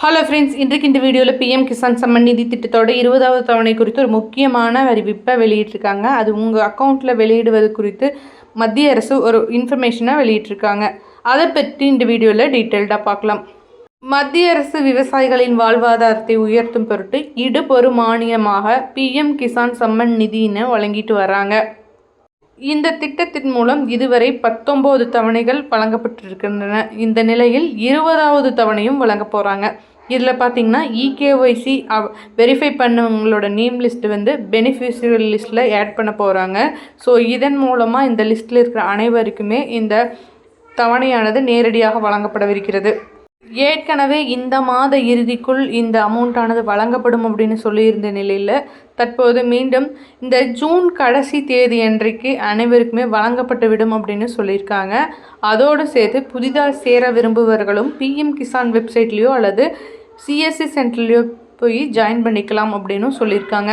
Hello friends இன்றைக்கு இந்த வீடியோவில் பிஎம் கிசான் சம்மன் நிதி திட்டத்தோட இருபதாவது தவணை குறித்து ஒரு முக்கியமான அறிவிப்பை வெளியிட்டிருக்காங்க. அது உங்கள் அக்கௌண்ட்டில் வெளியிடுவது குறித்து மத்திய அரசு ஒரு இன்ஃபர்மேஷனை வெளியிட்டிருக்காங்க. அதை பற்றி இந்த வீடியோவில் டீட்டெயில்டாக பார்க்கலாம். மத்திய அரசு விவசாயிகளின் வாழ்வாதாரத்தை உயர்த்தும் பொருட்டு இடுபொரு மானியமாக பிஎம் கிசான் சம்மன் நிதின்னு வழங்கிட்டு வராங்க. இந்த திட்டத்தின் மூலம் இதுவரை பத்தொம்போது தவணைகள் வழங்கப்பட்டிருக்கின்றன. இந்த நிலையில் இருபதாவது தவணையும் வழங்க போகிறாங்க இதில் பார்த்தீங்கன்னா இகேஒய்சி வெரிஃபை பண்ணவங்களோட நேம் லிஸ்ட் வந்து பெனிஃபிஷியல் லிஸ்ட்டில் ஆட் பண்ண போகிறாங்க ஸோ இதன் மூலமாக இந்த லிஸ்ட்டில் இருக்கிற அனைவருக்குமே இந்த தவணையானது நேரடியாக வழங்கப்படவிருக்கிறது. ஏற்கனவே இந்த மாத இறுதிக்குள் இந்த அமௌண்ட்டானது வழங்கப்படும் அப்படின்னு சொல்லியிருந்த நிலையில் தற்போது மீண்டும் இந்த ஜூன் கடைசி தேதி அன்றைக்கு அனைவருக்குமே வழங்கப்பட்டு விடும் அப்படின்னு சொல்லியிருக்காங்க. அதோடு சேர்த்து புதிதாக சேர விரும்புபவர்களும் பிஎம் கிசான் வெப்சைட்லேயோ அல்லது சிஎஸ்சி சென்டர்லேயோ போய் ஜாயின் பண்ணிக்கலாம் அப்படின்னு சொல்லியிருக்காங்க.